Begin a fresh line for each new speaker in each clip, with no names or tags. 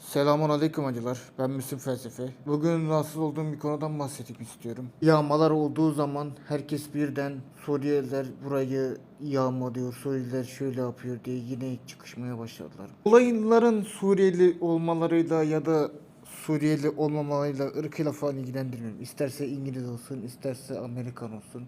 Selamun aleyküm acılar. Ben Müslüm Felsefe. Bugün rahatsız olduğum bir konudan bahsetmek istiyorum. Yağmalar olduğu zaman herkes birden Suriyeliler burayı yağmalıyor, Suriyeliler şöyle yapıyor diye yine çıkışmaya başladılar. Olayların Suriyeli olmalarıyla ya da Suriyeli olmamalarıyla ırkıyla falan ilgilendirmiyorum. İsterse İngiliz olsun, isterse Amerikan olsun,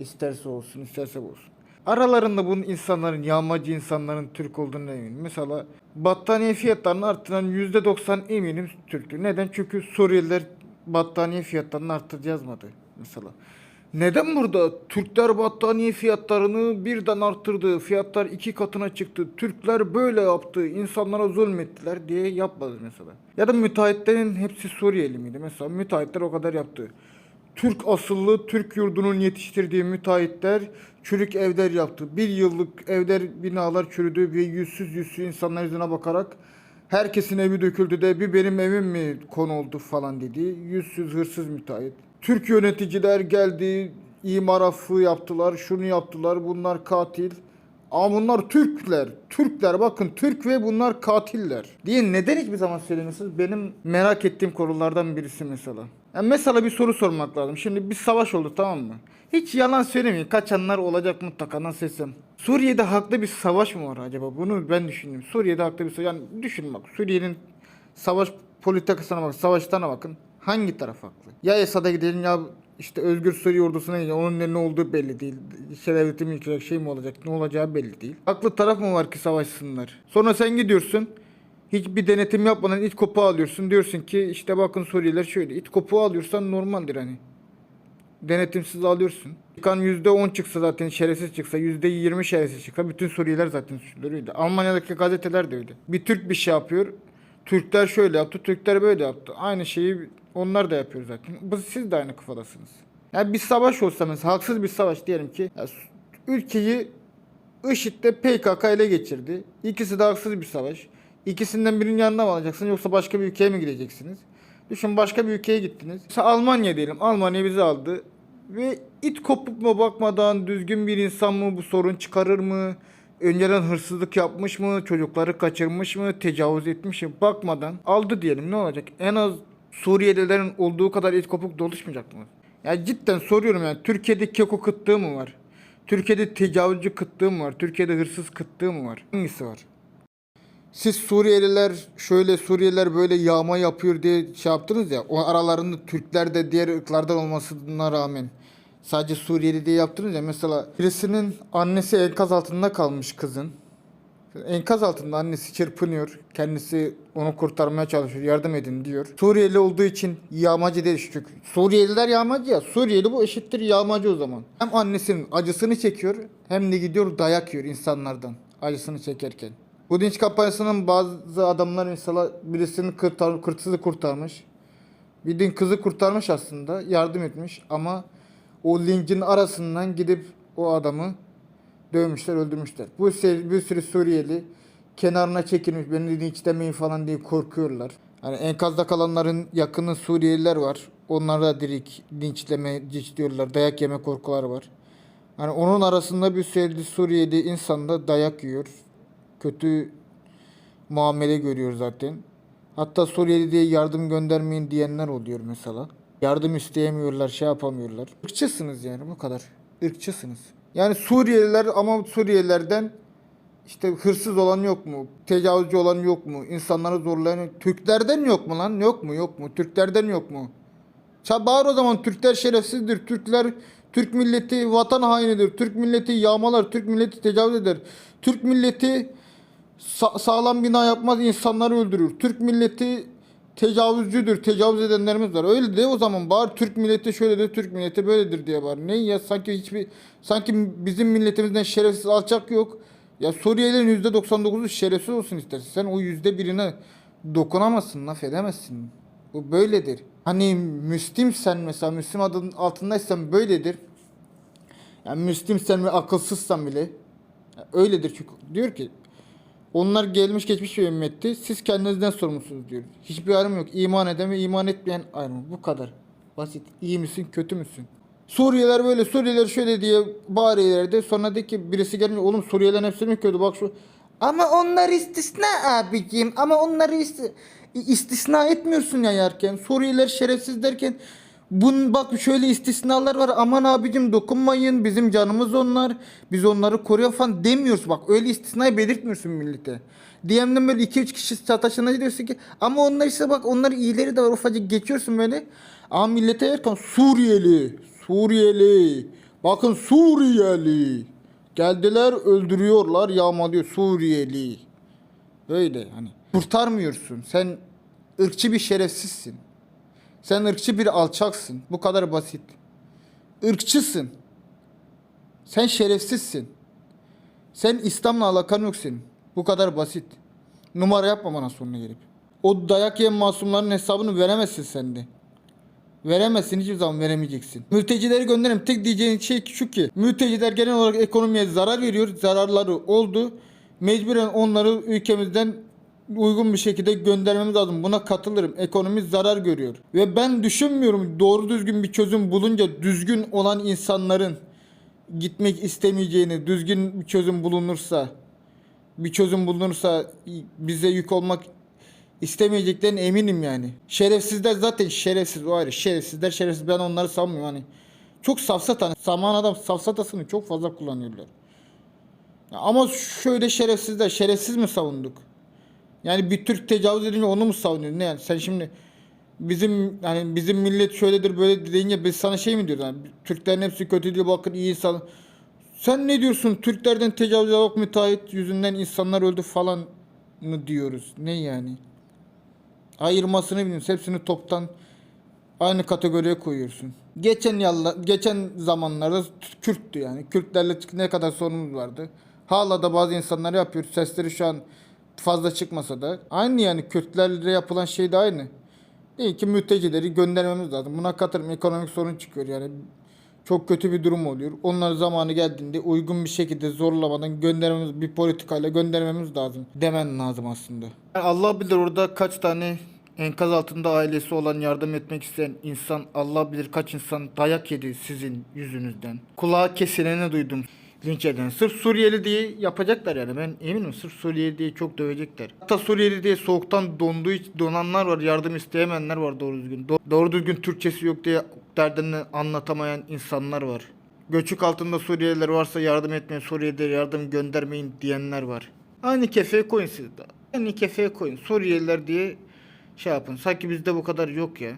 isterse olsun, isterse olsun. Aralarında bunun insanların, yağmacı insanların Türk olduğunu eminim. Mesela battaniye fiyatlarını arttıran %90 eminim Türktü. Neden? Çünkü Suriyeliler battaniye fiyatlarını arttırdı yazmadı mesela. Neden burada Türkler battaniye fiyatlarını birden arttırdı, fiyatlar iki katına çıktı, Türkler böyle yaptı, insanlara zulmettiler diye yapmadı mesela. Ya da müteahhitlerin hepsi Suriyeli miydi? Mesela müteahhitler o kadar yaptı. Türk asıllı Türk yurdunun yetiştirdiği müteahhitler çürük evler yaptı. Bir yıllık evler, binalar çürüdü ve yüzsüz yüzsüz insanlar yüzüne bakarak herkesin evi döküldü de bir benim evim mi konu oldu falan dedi. Yüzsüz hırsız müteahhit. Türk yöneticiler geldi, imar affı yaptılar, şunu yaptılar, bunlar katil. Ama bunlar Türkler. Türkler bakın Türk ve bunlar katiller. Diye neden hiçbir zaman söylemiyorsunuz? Benim merak ettiğim konulardan birisi mesela. Yani mesela bir soru sormak lazım. Şimdi bir savaş oldu tamam mı? Hiç yalan söylemeyin. Kaçanlar olacak mutlaka nasıl desem. Suriye'de haklı bir savaş mı var acaba? Bunu ben düşündüm. Suriye'de haklı bir savaş. Yani düşünün bak. Suriye'nin savaş politikasına bak. Savaşlarına bakın. Hangi taraf haklı? Ya Esad'a gidelim ya işte Özgür Suriye ordusuna gidelim. Onun ne olduğu belli değil. Devletin yıkacak şey mi olacak? Ne olacağı belli değil. Haklı taraf mı var ki savaşsınlar? Sonra sen gidiyorsun. Hiçbir denetim yapmadan it kopuğu alıyorsun. Diyorsun ki işte bakın Suriyeliler şöyle. İt kopuğu alıyorsan normaldir hani. Denetimsiz alıyorsun. Kan %10 çıksa zaten şerefsiz çıksa %20 şerefsiz çıksa bütün Suriyeliler zaten suçluyordu. Almanya'daki gazeteler de öyle. Bir Türk bir şey yapıyor. Türkler şöyle yaptı, Türkler böyle yaptı. Aynı şeyi onlar da yapıyor zaten. Siz de aynı kafadasınız. Yani bir savaş olsa mesela haksız bir savaş diyelim ki ülkeyi IŞİD'de PKK ele geçirdi. İkisi de haksız bir savaş. İkisinden birinin yanına mı alacaksınız yoksa başka bir ülkeye mi gideceksiniz? Düşün başka bir ülkeye gittiniz. Mesela Almanya diyelim. Almanya bizi aldı. Ve it kopup mu bakmadan düzgün bir insan mı bu sorun çıkarır mı? Önceden hırsızlık yapmış mı? Çocukları kaçırmış mı? Tecavüz etmiş mi? Bakmadan aldı diyelim ne olacak? En az Suriyelilerin olduğu kadar it kopuk doluşmayacak mı? Ya cidden soruyorum yani Türkiye'de keko kıtlığı mı var? Türkiye'de tecavüzcü kıtlığı mı var? Türkiye'de hırsız kıtlığı mı var? Hangisi var? Siz Suriyeliler şöyle Suriyeliler böyle yağma yapıyor diye şey yaptınız ya. O aralarında Türkler de diğer ırklardan olmasına rağmen sadece Suriyeli diye yaptınız ya. Mesela birisinin annesi enkaz altında kalmış kızın. Enkaz altında annesi çırpınıyor. Kendisi onu kurtarmaya çalışıyor. Yardım edin diyor. Suriyeli olduğu için yağmacı değil. Suriyeliler yağmacı ya. Suriyeli bu eşittir yağmacı o zaman. Hem annesinin acısını çekiyor hem de gidiyor dayak yiyor insanlardan. Acısını çekerken. Bu dinç kampanyasının bazı adamlar mesela birisinin kurtar, kırtsızı kurtarmış. Bir din kızı kurtarmış aslında. Yardım etmiş ama o lincin arasından gidip o adamı dövmüşler, öldürmüşler. Bu bir sürü Suriyeli kenarına çekilmiş, beni linçlemeyin falan diye korkuyorlar. Hani enkazda kalanların yakını Suriyeliler var. Onlar da direkt linçleme, linçliyorlar. Dayak yeme korkuları var. Hani onun arasında bir sürü Suriyeli insan da dayak yiyor. Kötü muamele görüyor zaten. Hatta Suriyeli diye yardım göndermeyin diyenler oluyor mesela. Yardım isteyemiyorlar, şey yapamıyorlar. Irkçısınız yani bu kadar. Irkçısınız. Yani Suriyeliler ama Suriyelilerden işte hırsız olan yok mu? Tecavüzcü olan yok mu? İnsanları zorlayan Türklerden yok mu lan? Yok mu? Yok mu? Türklerden yok mu? Ça bağır o zaman Türkler şerefsizdir. Türkler Türk milleti vatan hainidir. Türk milleti yağmalar. Türk milleti tecavüz eder. Türk milleti sa- sağlam bina yapmaz insanları öldürür. Türk milleti tecavüzcüdür. Tecavüz edenlerimiz var. Öyle de o zaman bağır Türk milleti şöyledir, Türk milleti böyledir diye bağır. Ne ya sanki hiçbir sanki bizim milletimizden şerefsiz alçak yok. Ya Suriyelilerin %99'u şerefsiz olsun istersen. Sen o yüzde birine dokunamazsın, laf edemezsin. Bu böyledir. Hani Müslimsen mesela Müslüm adının altındaysan böyledir. Yani Müslimsen ve akılsızsan bile öyledir çünkü diyor ki onlar gelmiş geçmiş bir ümmetti. Siz kendinizden sorumlusunuz diyor. Hiçbir ayrım yok. İman eden ve iman etmeyen ayrım. Bu kadar. Basit. İyi misin, kötü müsün? Suriyeliler böyle, Suriyeliler şöyle diye bağırıyorlardı. Sonra dedi ki birisi gelmiş, oğlum Suriyelilerin hepsi mi kötü? Bak şu Ama onlar istisna abicim. Ama onları ist- istisna etmiyorsun yayarken. Suriyeliler şerefsiz derken Bun bak şöyle istisnalar var. Aman abicim dokunmayın. Bizim canımız onlar. Biz onları koruyor falan demiyorsun. Bak öyle istisnayı belirtmiyorsun millete. DM'den böyle 2-3 kişi sataşına diyorsun ki ama onlar işte bak onlar iyileri de var ufacık geçiyorsun böyle. Ama millete yerken Suriyeli, Suriyeli. Bakın Suriyeli. Geldiler öldürüyorlar yağmalıyor Suriyeli. Öyle hani. Kurtarmıyorsun. Sen ırkçı bir şerefsizsin. Sen ırkçı bir alçaksın. Bu kadar basit. Irkçısın. Sen şerefsizsin. Sen İslam'la alakan yok senin. Bu kadar basit. Numara yapma bana sonuna gelip. O dayak yiyen masumların hesabını veremezsin sen de. Veremezsin hiçbir zaman veremeyeceksin. Mültecileri gönderelim. Tek diyeceğin şey şu ki mülteciler genel olarak ekonomiye zarar veriyor. Zararları oldu. Mecburen onları ülkemizden uygun bir şekilde göndermemiz lazım. Buna katılırım. Ekonomi zarar görüyor. Ve ben düşünmüyorum doğru düzgün bir çözüm bulunca düzgün olan insanların gitmek istemeyeceğini, düzgün bir çözüm bulunursa, bir çözüm bulunursa bize yük olmak istemeyeceklerine eminim yani. Şerefsizler zaten şerefsiz o ayrı. Şerefsizler şerefsiz ben onları sanmıyorum hani. Çok safsat hani. Saman adam safsatasını çok fazla kullanıyorlar. Ama şöyle şerefsizler şerefsiz mi savunduk? Yani bir Türk tecavüz edince onu mu savunuyorsun? Ne yani? Sen şimdi bizim hani bizim millet şöyledir böyle deyince biz sana şey mi diyoruz? Yani Türklerin hepsi kötü diyor bakın iyi insan. Sen ne diyorsun? Türklerden tecavüz yok müteahhit yüzünden insanlar öldü falan mı diyoruz? Ne yani? Ayırmasını bilmiyoruz. Hepsini toptan aynı kategoriye koyuyorsun. Geçen yalla, geçen zamanlarda Kürttü yani. Kürtlerle ne kadar sorunumuz vardı. Hala da bazı insanlar yapıyor. Sesleri şu an fazla çıkmasa da. Aynı yani Kürtlerle yapılan şey de aynı. Değil ki mültecileri göndermemiz lazım. Buna katılım ekonomik sorun çıkıyor yani. Çok kötü bir durum oluyor. Onlar zamanı geldiğinde uygun bir şekilde zorlamadan göndermemiz bir politikayla göndermemiz lazım. Demen lazım aslında. Allah bilir orada kaç tane enkaz altında ailesi olan yardım etmek isteyen insan Allah bilir kaç insan dayak yedi sizin yüzünüzden. Kulağa kesileni duydum linç eden. Sırf Suriyeli diye yapacaklar yani ben eminim sırf Suriyeli diye çok dövecekler. Hatta Suriyeli diye soğuktan donduğu donanlar var yardım isteyemeyenler var doğru düzgün. Do- doğru düzgün Türkçesi yok diye derdini anlatamayan insanlar var. Göçük altında Suriyeliler varsa yardım etmeyin, Suriyelilere yardım göndermeyin diyenler var. Aynı kefeye koyun siz de. Aynı kefeye koyun. Suriyeliler diye şey yapın. Sanki bizde bu kadar yok ya.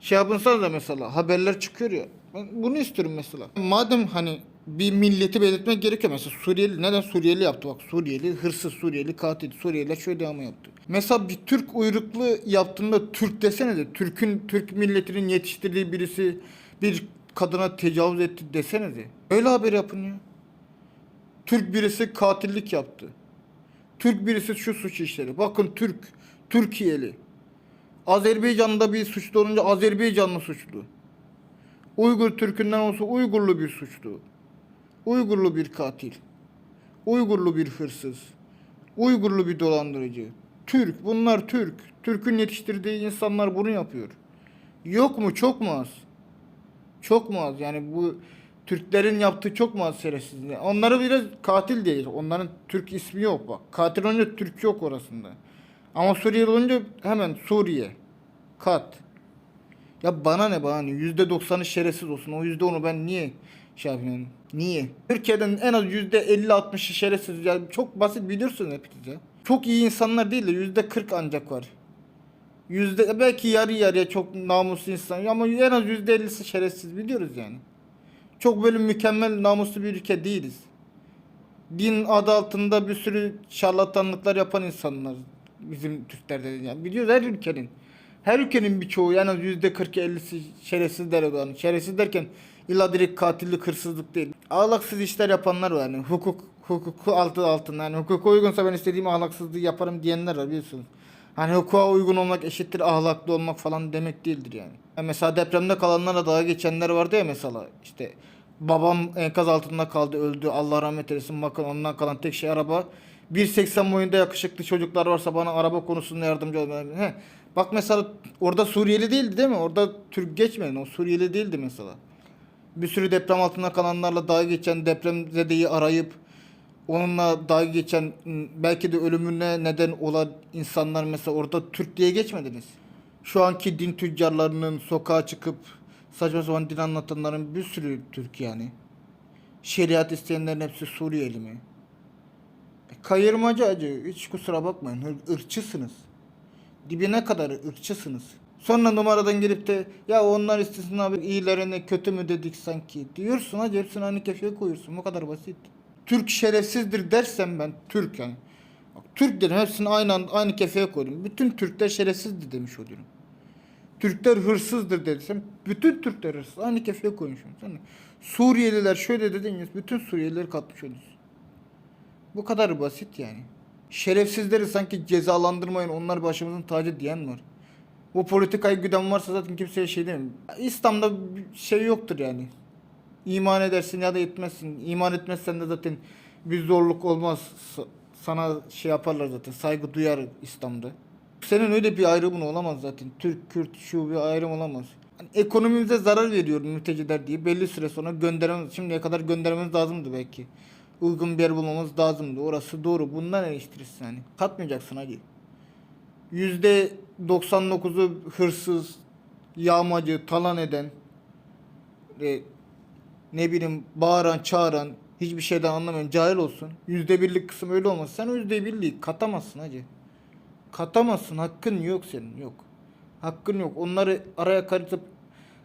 Şey yapınsanız da mesela haberler çıkıyor ya. Ben bunu istiyorum mesela. Madem hani bir milleti belirtmek gerekiyor mesela Suriyeli neden Suriyeli yaptı bak Suriyeli hırsız Suriyeli katil Suriyeliler şöyle ama yaptı. Mesela bir Türk uyruklu yaptığında Türk desene de Türk'ün Türk milletinin yetiştirdiği birisi bir kadına tecavüz etti desene de. Öyle haber yapın ya. Türk birisi katillik yaptı. Türk birisi şu suç işledi. Bakın Türk, Türkiye'li. Azerbaycan'da bir suçlu olunca Azerbaycanlı suçlu. Uygur Türk'ünden olsa Uygurlu bir suçlu. Uygurlu bir katil. Uygurlu bir hırsız. Uygurlu bir dolandırıcı. Türk, bunlar Türk. Türk'ün yetiştirdiği insanlar bunu yapıyor. Yok mu? Çok mu az? Çok mu az? Yani bu Türklerin yaptığı çok mu az şerefsizliği? Onları biraz katil değil. Onların Türk ismi yok bak. Katil olunca Türk yok orasında. Ama Suriyeli olunca hemen Suriye. Kat. Ya bana ne bana ne? Yüzde doksanı şerefsiz olsun. O yüzde onu ben niye şey yapıyorum? Niye? Türkiye'den en az yüzde elli altmışı şerefsiz. Ya çok basit biliyorsunuz hepiniz. Çok iyi insanlar değil de yüzde kırk ancak var. Yüzde belki yarı yarıya çok namuslu insan ama en az yüzde ellisi şerefsiz biliyoruz yani. Çok böyle mükemmel namuslu bir ülke değiliz. Din adı altında bir sürü şarlatanlıklar yapan insanlar bizim Türklerde yani biliyoruz her ülkenin. Her ülkenin birçoğu en az yüzde 40 ellisi şerefsiz der. Şerefsiz derken illa direkt katillik, hırsızlık değil. Ahlaksız işler yapanlar var yani. Hukuk, hukuku altı altında. Yani hukuka uygunsa ben istediğim ahlaksızlığı yaparım diyenler var biliyorsunuz. Hani hukuka uygun olmak eşittir ahlaklı olmak falan demek değildir yani. yani mesela depremde kalanlara daha geçenler vardı ya mesela. işte babam enkaz altında kaldı öldü Allah rahmet eylesin bakın ondan kalan tek şey araba. 1.80 boyunda yakışıklı çocuklar varsa bana araba konusunda yardımcı olmalı. He. Bak mesela orada Suriyeli değildi değil mi? Orada Türk geçmedi. O Suriyeli değildi mesela. Bir sürü deprem altında kalanlarla daha geçen depremzedeyi arayıp onunla dalga geçen m, belki de ölümüne neden olan insanlar mesela orada Türk diye geçmediniz. Şu anki din tüccarlarının sokağa çıkıp saçma sapan din anlatanların bir sürü Türk yani. Şeriat isteyenlerin hepsi Suriyeli mi? E, Kayırmacı acı. Hiç kusura bakmayın. Irkçısınız. Dibine kadar ırkçısınız. Sonra numaradan gelip de ya onlar istesin abi iyilerine kötü mü dedik sanki diyorsun hadi hepsini aynı kefeye koyuyorsun. Bu kadar basit. Türk şerefsizdir dersem ben Türk yani. Bak, Türk dedim hepsini aynı an- aynı kefeye koydum. Bütün Türkler şerefsizdir demiş oluyorum. Türkler hırsızdır desem bütün Türkler hırsız. Aynı kefeye koymuşum. De Suriyeliler şöyle dediniz bütün Suriyelileri katmış oluyorsun. Bu kadar basit yani. Şerefsizleri sanki cezalandırmayın onlar başımızın tacı diyen var. Bu politikayı güden varsa zaten kimseye şey demiyor. İslam'da şey yoktur yani. İman edersin ya da etmezsin. İman etmezsen de zaten bir zorluk olmaz. Sa- Sana şey yaparlar zaten. Saygı duyar İslam'da. Senin öyle bir ayrımın olamaz zaten. Türk, Kürt, şu bir ayrım olamaz. Hani ekonomimize zarar veriyor mülteciler diye belli süre sonra göndermemiz, şimdiye kadar göndermemiz lazımdı belki. Uygun bir yer bulmamız lazımdı. Orası doğru. Bundan eleştirirsin hani. Katmayacaksın hadi. Yüzde 99'u hırsız, yağmacı, talan eden, e, ne bileyim bağıran, çağıran, hiçbir şeyden anlamayan cahil olsun. Yüzde birlik kısım öyle olmaz. Sen yüzde birliği katamazsın hacı. Katamazsın. Hakkın yok senin. Yok. Hakkın yok. Onları araya karıştırıp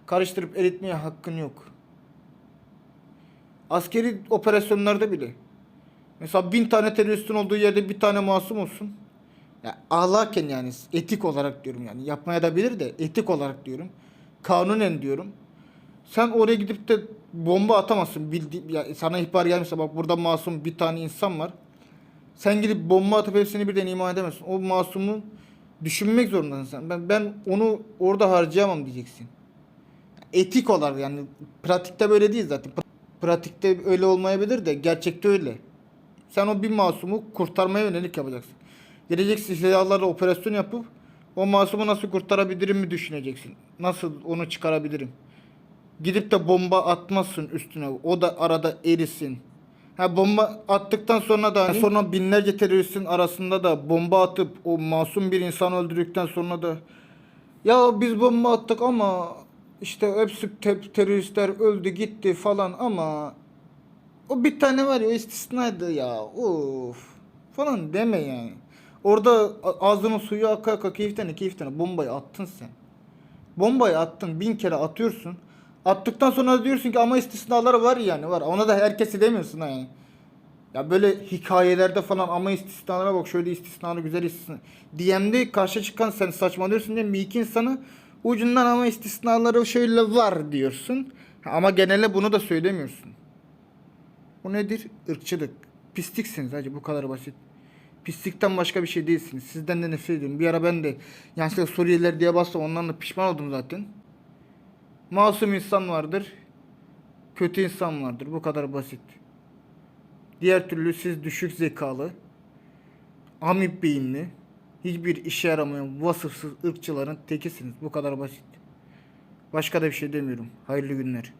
karıştırıp eritmeye hakkın yok. Askeri operasyonlarda bile. Mesela bin tane teröristin olduğu yerde bir tane masum olsun. Ya ahlaken yani etik olarak diyorum yani. Yapmaya da bilir de etik olarak diyorum. Kanunen diyorum. Sen oraya gidip de bomba atamazsın. Bildi, ya sana ihbar gelmişse bak burada masum bir tane insan var. Sen gidip bomba atıp hepsini birden iman edemezsin. O masumu düşünmek zorundasın sen. Ben, ben onu orada harcayamam diyeceksin. Etik olarak yani pratikte böyle değil zaten. Pratikte öyle olmayabilir de gerçekte öyle. Sen o bir masumu kurtarmaya yönelik yapacaksın. Geleceksin silahlarla operasyon yapıp o masumu nasıl kurtarabilirim mi düşüneceksin. Nasıl onu çıkarabilirim. Gidip de bomba atmazsın üstüne. O da arada erisin. Ha bomba attıktan sonra da sonra binlerce teröristin arasında da bomba atıp o masum bir insan öldürdükten sonra da ya biz bomba attık ama işte hepsi te- teröristler öldü gitti falan ama o bir tane var ya istisnaydı ya of falan deme yani. Orada ağzının suyu aka aka keyiften keyiften bombayı attın sen. Bombayı attın bin kere atıyorsun. Attıktan sonra diyorsun ki ama istisnalar var yani var. Ona da herkesi demiyorsun yani. Ya böyle hikayelerde falan ama istisnalara bak şöyle istisnalı güzel istisna. DM'de karşı çıkan sen saçmalıyorsun diye bir iki insanı ucundan ama istisnaları şöyle var diyorsun. Ama genele bunu da söylemiyorsun. Bu nedir? Irkçılık. Pisliksiniz hacı bu kadar basit. Pislikten başka bir şey değilsiniz. Sizden de nefret ediyorum. Bir ara ben de yanlışlıkla Suriyeliler diye bastım ondan da pişman oldum zaten. Masum insan vardır. Kötü insan vardır. Bu kadar basit. Diğer türlü siz düşük zekalı, amip beyinli, hiçbir işe yaramayan vasıfsız ırkçıların tekisiniz. Bu kadar basit. Başka da bir şey demiyorum. Hayırlı günler.